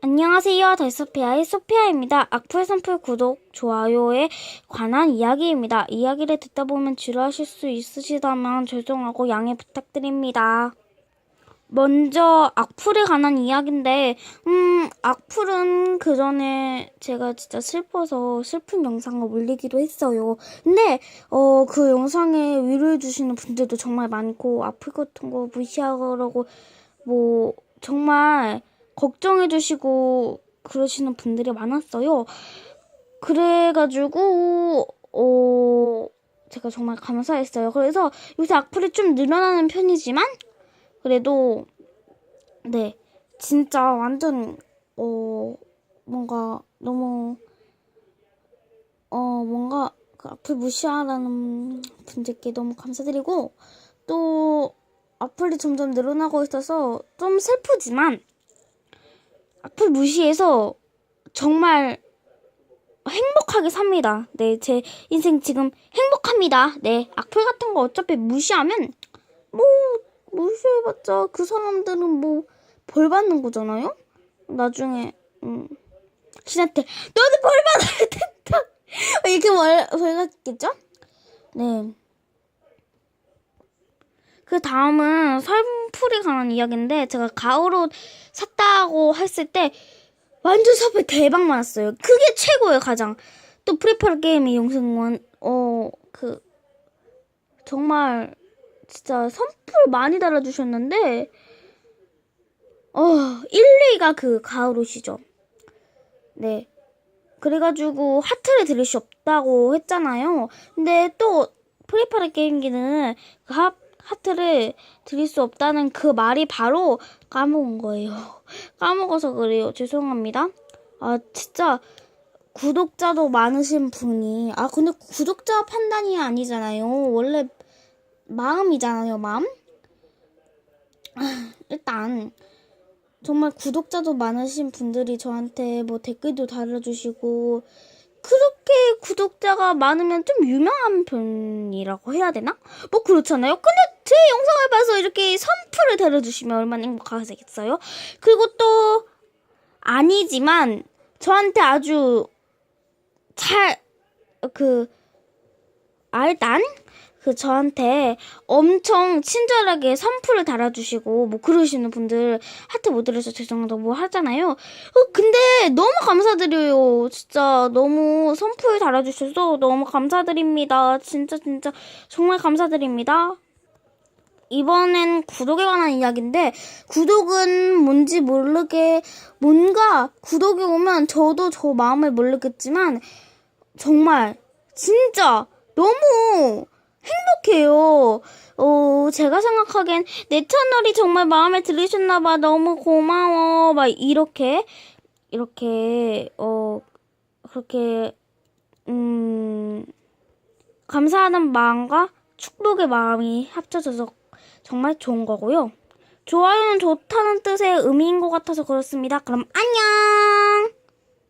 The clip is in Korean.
안녕하세요. 더소피아의 소피아입니다. 악플 선플 구독, 좋아요에 관한 이야기입니다. 이야기를 듣다 보면 지루하실 수 있으시다면 죄송하고 양해 부탁드립니다. 먼저 악플에 관한 이야기인데, 음, 악플은 그 전에 제가 진짜 슬퍼서 슬픈 영상을 올리기도 했어요. 근데, 어, 그 영상에 위로해 주시는 분들도 정말 많고, 악플 같은 거 무시하라고, 뭐, 정말 걱정해 주시고 그러시는 분들이 많았어요. 그래가지고, 어, 제가 정말 감사했어요. 그래서 요새 악플이 좀 늘어나는 편이지만, 그래도 네 진짜 완전 어 뭔가 너무 어 뭔가 그 악플 무시하라는 분들께 너무 감사드리고 또 악플이 점점 늘어나고 있어서 좀 슬프지만 악플 무시해서 정말 행복하게 삽니다. 네, 제 인생 지금 행복합니다. 네, 악플 같은 거 어차피 무시하면 뭐 무시해봤자 그 사람들은 뭐 벌 받는 거잖아요. 나중에 음 신한테 너도 벌 받아야 된다 이렇게 벌 받겠죠? 네. 그 다음은 선풀이 관한 이야기인데 제가 가을옷 샀다고 했을 때 완전 선풀 대박 많았어요. 그게 최고예요 가장. 또 프리파르 게임의 영승원 어 그 정말 진짜 선풀 많이 달아주셨는데 어 1, 2가 그 가을 옷이죠. 네. 그래가지고 하트를 들을 수 없다고 했잖아요. 근데 또 프리파르 게임기는 그 하, 하트를 드릴 수 없다는 그 말이 바로 까먹은 거예요. 까먹어서 그래요. 죄송합니다. 아 진짜 구독자도 많으신 분이 아 근데 구독자 판단이 아니잖아요. 원래 마음이잖아요, 마음. 아, 일단 정말 구독자도 많으신 분들이 저한테 뭐 댓글도 달아주시고 그렇게 구독자가 많으면 좀 유명한 편이라고 해야 되나? 뭐 그렇잖아요. 근데 제 영상을 봐서 이렇게 선풀을 달아주시면 얼마나 행복하겠어요? 그리고 또 아니지만 저한테 아주 잘 그 알단 그 저한테 엄청 친절하게 선풀을 달아주시고 뭐 그러시는 분들 하트 못 드려서 죄송하다고 뭐 하잖아요. 어, 근데 너무 감사드려요. 진짜 너무 선풀 달아주셔서 너무 감사드립니다. 진짜 진짜 정말 감사드립니다. 이번엔 구독에 관한 이야기인데 구독은 뭔지 모르게 뭔가 구독이 오면 저도 저 마음을 모르겠지만 정말 진짜 너무 행복해요. 어, 제가 생각하기엔 내 채널이 정말 마음에 들으셨나봐. 너무 고마워. 막 이렇게, 이렇게, 어, 그렇게, 음, 감사하는 마음과 축복의 마음이 합쳐져서 정말 좋은 거고요. 좋아요는 좋다는 뜻의 의미인 것 같아서 그렇습니다. 그럼 안녕!